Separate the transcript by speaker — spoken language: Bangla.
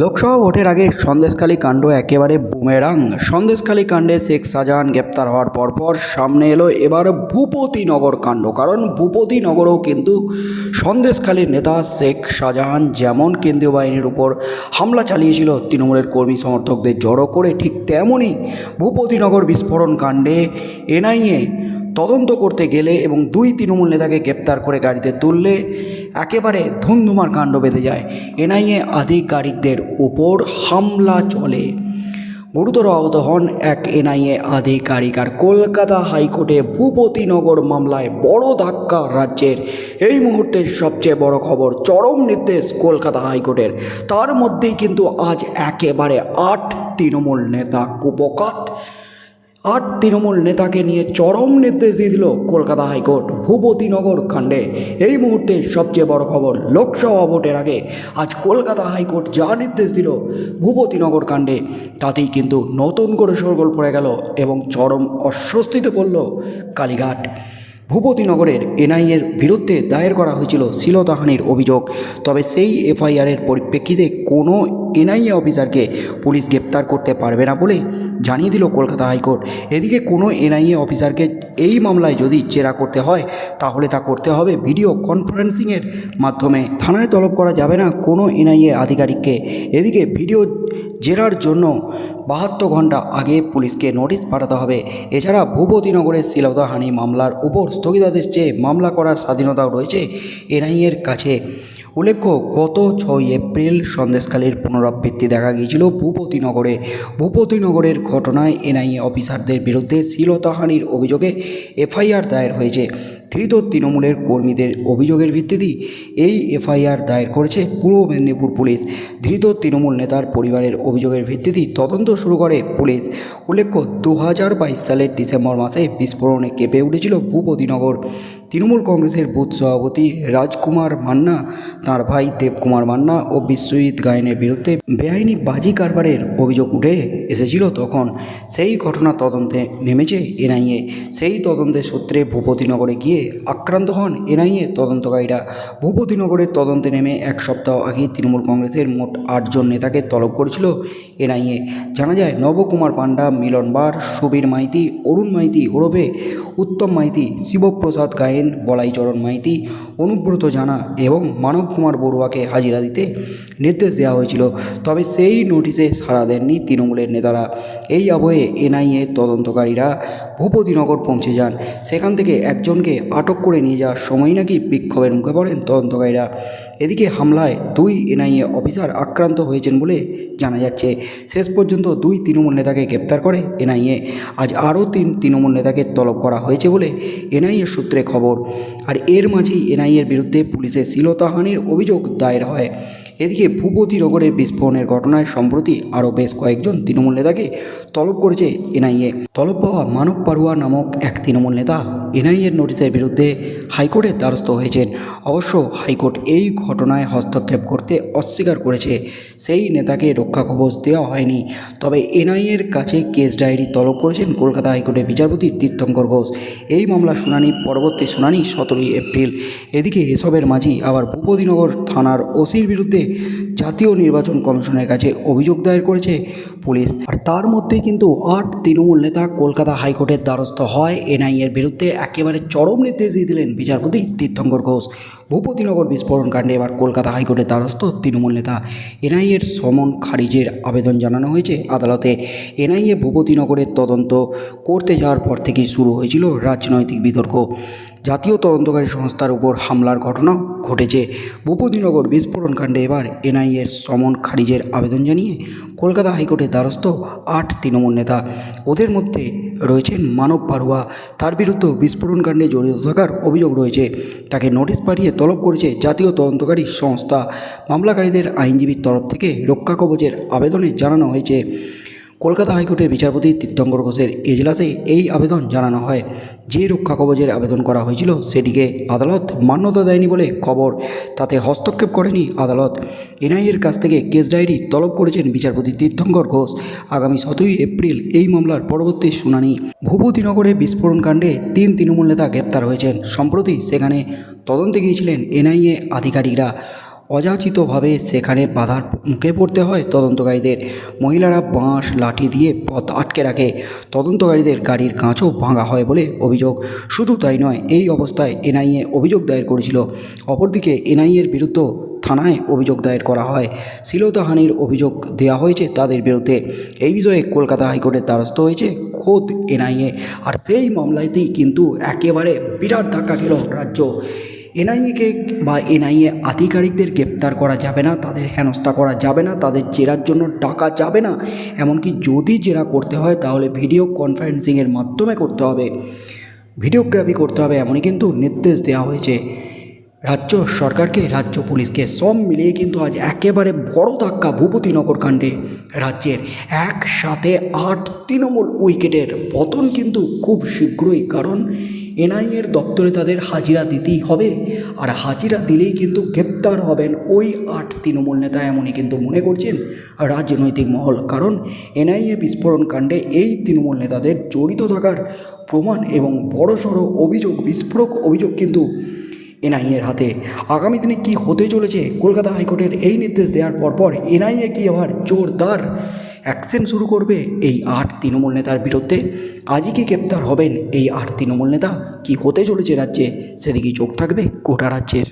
Speaker 1: লোকসভা ভোটের আগে সন্দেশখালী কাণ্ড একেবারে বুমেরাং। সন্দেশখালী কাণ্ডে শেখ শাহজাহান গ্রেপ্তার হওয়ার পরপর সামনে এলো এবার ভূপতিনগর কাণ্ড। কারণ ভূপতিনগরেও কিন্তু সন্দেশখালীর নেতা শেখ শাহজাহান যেমন কেন্দ্রীয় বাহিনীর উপর হামলা চালিয়েছিল, তৃণমূলের কর্মী সমর্থকদের জড়ো করে ঠিক তেমনই ভূপতিনগর বিস্ফোরণ কাণ্ডে এনআইএ তদন্ত করতে গেলে এবং দুই তৃণমূল নেতাকে গ্রেপ্তার করে গাড়িতে তুললে একেবারে ধুমধুমার কাণ্ড বেঁধে যায়। এনআইএ আধিকারিকদের উপর হামলা চলে। গুরুতর আহত হন এক এনআইএ আধিকারিক আর কলকাতা হাইকোর্টে ভূপতিনগর মামলায় বড় ধাক্কা রাজ্যের। এই মুহূর্তের সবচেয়ে বড় খবর, চরম নির্দেশ কলকাতা হাইকোর্টের। তার মধ্যেই কিন্তু আজ একেবারে আট তৃণমূল নেতা কুপকাত। আট তৃণমূল নেতাকে নিয়ে চরম নির্দেশ দিয়ে দিল কলকাতা হাইকোর্ট। ভূপতিনগর কাণ্ডে এই মুহূর্তে সবচেয়ে বড় খবর, লোকসভা ভোটের আগে আজ কলকাতা হাইকোর্ট যা নির্দেশ দিল ভূপতিনগর কাণ্ডে, তাতেই কিন্তু নতুন করে সরগোল পড়ে গেল এবং চরম অস্বস্তিতে পড়ল কালীঘাট। ভূপতিনগরের এনআইএর বিরুদ্ধে দায়ের করা হয়েছিল শ্লীলতাহানির অভিযোগ, তবে সেই এফআইআরের পরিপ্রেক্ষিতে কোনো এনআইএ অফিসারকে পুলিশ গ্রেপ্তার করতে পারবে না বলে জানিয়ে দিল কলকাতা হাইকোর্ট। এদিকে কোনো এনআইএ অফিসারকে এই মামলায় যদি জেরা করতে হয়, তাহলে তা করতে হবে ভিডিও কনফারেন্সিংয়ের মাধ্যমে। থানায় তলব করা যাবে না কোনো এনআইএ আধিকারিককে। এদিকে ভিডিও জেরার জন্য বাহাত্তর ঘণ্টা আগে পুলিশকে নোটিশ পাঠাতে হবে। এছাড়া ভূপতিনগরের শ্লীলতাহানি মামলার উপর স্থগিতাদেশ চেয়ে মামলা করার স্বাধীনতাও রয়েছে এনআইএর কাছে। উল্লেখ্য, গত ছয় এপ্রিল সন্দেশকালের পুনরাবৃত্তি দেখা গিয়েছিল ভূপতিনগরে ভূপতিনগরের ঘটনায় এনআইএ অফিসারদের বিরুদ্ধে শ্লীলতাহানির অভিযোগে এফআইআর দায়ের হয়েছে। ধৃত তৃণমূলের কর্মীদের অভিযোগের ভিত্তিতেই এই এফআইআর দায়ের করেছে পূর্ব মেদিনীপুর পুলিশ। ধৃত তৃণমূল নেতার পরিবারের অভিযোগের ভিত্তিতেই তদন্ত শুরু করে পুলিশ। উল্লেখ্য দু হাজার বাইশ সালের ডিসেম্বর মাসে বিস্ফোরণে কেঁপে উঠেছিল ভূপতিনগর। তৃণমূল কংগ্রেসের বুথ সভাপতি রাজকুমার মান্না, তাঁর ভাই দেবকুমার মান্না ও বিশ্বজিৎ গায়নের বিরুদ্ধে বেআইনি বাজি কারবারের অভিযোগ উঠে এসেছিল তখন। সেই ঘটনা তদন্তে নেমেছে এনআইএ। সেই তদন্তের সূত্রে ভূপতিনগরে গিয়ে আক্রান্ত হন। এনআইএ তদন্তকারীরা ভূপতিনগরের তদন্তে নেমে এক সপ্তাহ আগে তৃণমূল কংগ্রেসের মোট আটজন নেতাকে তলব করেছিল এনআইএ। জানা যায়, নবকুমার পাণ্ডা, মিলন বার, সুবীর মাইতি, অরুণ মাইতি ওরফে উত্তম মাইতি, শিবপ্রসাদ গায়েন, বলাইচরণ মাইতি, অনুব্রত জানা এবং মানব কুমার বড়ুয়াকে হাজিরা দিতে নির্দেশ দেওয়া হয়েছিল। তবে সেই নোটিশে সাড়া দেননি তৃণমূলের নেতারা। এই আবহে এনআইএ তদন্তকারীরা ভূপতিনগর পৌঁছে যান। সেখান থেকে একজনকে আটক করে নিয়ে যাওয়ার সময় নাকি বিক্ষোভের মুখে পড়েন তদন্তকারীরা। এদিকে হামলায় দুই এনআইএ অফিসার আক্রান্ত হয়েছেন বলে জানা যাচ্ছে। শেষ পর্যন্ত দুই তৃণমূল নেতাকে গ্রেপ্তার করে এনআইএ। আজ আরও তিন তৃণমূল নেতাকে তলব করা হয়েছে বলে এনআইএ সূত্রে খবর। আর এর মাঝেই এনআইএর বিরুদ্ধে পুলিশের শ্লীলতাহানির অভিযোগ দায়ের হয়। এদিকে ভূপতিনগরের বিস্ফোরণের ঘটনায় সম্প্রতি আরও বেশ কয়েকজন তৃণমূল নেতাকে তলব করেছে এনআইএ। তলব পাওয়া মানব পারুয়া নামক এক তৃণমূল নেতা এনআইএর নোটিশের বিরুদ্ধে হাইকোর্টের দ্বারস্থ হয়েছেন। অবশ্য হাইকোর্ট এই ঘটনায় হস্তক্ষেপ করতে অস্বীকার করেছে। সেই নেতাকে রক্ষা কবচ দেওয়া হয়নি। তবে এনআইএর কাছে কেস ডায়েরি তলব করেছেন কলকাতা হাইকোর্টের বিচারপতি তীর্থঙ্কর ঘোষ। এই মামলার শুনানি, পরবর্তী শুনানি সতেরোই এপ্রিল। এদিকে এসবের মাঝেই আবার ভূপতিনগর থানার ওসির বিরুদ্ধে জাতীয় নির্বাচন কমিশনের কাছে অভিযোগ দায়ের করেছে পুলিশ। আর তার মধ্যেই কিন্তু আট তৃণমূল নেতা কলকাতা হাইকোর্টের দ্বারস্থ হয় এনআইএর বিরুদ্ধে একেবারে চরম নির্দেশ দিয়ে দিলেন বিচারপতি তীর্থঙ্কর ঘোষ। ভূপতিনগর বিস্ফোরণ কাণ্ডে এবার কলকাতা হাইকোর্টের দ্বারস্থ তৃণমূল নেতা। এনআইএর সমন খারিজের আবেদন জানানো হয়েছে আদালতে। এনআইএ ভূপতিনগরের তদন্ত করতে যাওয়ার পর থেকেই শুরু হয়েছিল রাজনৈতিক বিতর্ক। জাতীয় তদন্তকারী সংস্থার উপর হামলার ঘটনা ঘটেছে। ভূপতিনগর বিস্ফোরণ কাণ্ডে এবার এনআইএর সমন খারিজের আবেদন জানিয়ে কলকাতা হাইকোর্টের দ্বারস্থ আট তৃণমূল নেতা। ওদের মধ্যে রয়েছেন মানব পাড়ুয়া। তার বিরুদ্ধে বিস্ফোরণ কাণ্ডে জড়িত থাকার অভিযোগ রয়েছে। তাকে নোটিশ পাঠিয়ে তলব করেছে জাতীয় তদন্তকারী সংস্থা। মামলাকারীদের আইনজীবীর তরফ থেকে রক্ষা কবচের আবেদনে জানানো হয়েছে। কলকাতা হাইকোর্টের বিচারপতি তীর্থঙ্কর ঘোষের এজলাসে এই আবেদন জানানো হয়। যে রক্ষা কবচের আবেদন করা হয়েছিল, সেটিকে আদালত মান্যতা দেয়নি বলে খবর। তাতে হস্তক্ষেপ করেনি আদালত। এনআইএর কাছ থেকে কেস ডায়েরি তলব করেছেন বিচারপতি তীর্থঙ্কর ঘোষ। আগামী সতেরোই এপ্রিল এই মামলার পরবর্তী শুনানি। ভূপতিনগরে বিস্ফোরণ কাণ্ডে তিন তৃণমূল নেতা গ্রেপ্তার হয়েছেন। সম্প্রতি সেখানে তদন্তে গিয়েছিলেন এনআইএ আধিকারিকরা। অযাচিতভাবে সেখানে বাধার মুখে পড়তে হয় তদন্তকারীদের। মহিলারা বাঁশ, লাঠি দিয়ে পথ আটকে রাখে। তদন্তকারীদের গাড়ির কাঁচও ভাঙা হয় বলে অভিযোগ। শুধু তাই নয়, এই অবস্থায় এনআইএ অভিযোগ দায়ের করেছিল। অপরদিকে এনআইএর বিরুদ্ধে থানায় অভিযোগ দায়ের করা হয়। শ্লীলতাহানির অভিযোগ দেওয়া হয়েছে তাদের বিরুদ্ধে। এই বিষয়ে কলকাতা হাইকোর্টের দ্বারস্থ হয়েছে খোদ এনআইএ। আর সেই মামলাতেই কিন্তু একেবারে বিরাট ধাক্কা খেল রাজ্য। এনআইএকে বা এনআইএ আধিকারিকদের গ্রেপ্তার করা যাবে না, তাদের হেনস্থা করা যাবে না, তাদের জেরার জন্য ডাকা যাবে না। এমনকি যদি জেরা করতে হয়, তাহলে ভিডিও কনফারেন্সিংয়ের মাধ্যমে করতে হবে। ভিডিওগ্রাফি করতে হবে, এমনই কিন্তু নির্দেশ দেওয়া হয়েছে। রাজ্য সরকারকে, রাজ্য পুলিশকে সব মিলিয়ে কিন্তু আজ একেবারে বড় ধাক্কা ভূপতিনগর কাণ্ডে। রাজ্যের একসাথে আট তৃণমূল উইকেটের পতন কিন্তু খুব শীঘ্রই, কারণ এনআইএর দপ্তরে তাদের হাজিরা দিতেই হবে। আর হাজিরা দিলেই কিন্তু গ্রেপ্তার হবেন ওই আট তৃণমূল নেতা, এমনই কিন্তু মনে করছেন রাজনৈতিক মহল। কারণ এনআইএ বিস্ফোরণ কাণ্ডে এই তৃণমূল নেতাদের জড়িত থাকার প্রমাণ এবং বড়সড় অভিযোগ, বিস্ফোরক অভিযোগ কিন্তু এনআইএর হাতে। আগামী দিনে কি হতে চলেছে? কলকাতা হাইকোর্টের এই নির্দেশ দেওয়ার পরপর এনআইএ কি আবার জোরদার? অ্যাকশন শুরু করবে এই আট তৃণমূল নেতার বিরুদ্ধে। আজই কি গ্রেপ্তার হবেন এই আট তৃণমূল নেতা? কি হতে চলেছে রাজ্যে? সেদিকেই চোখ থাকবে গোটা রাজ্যের।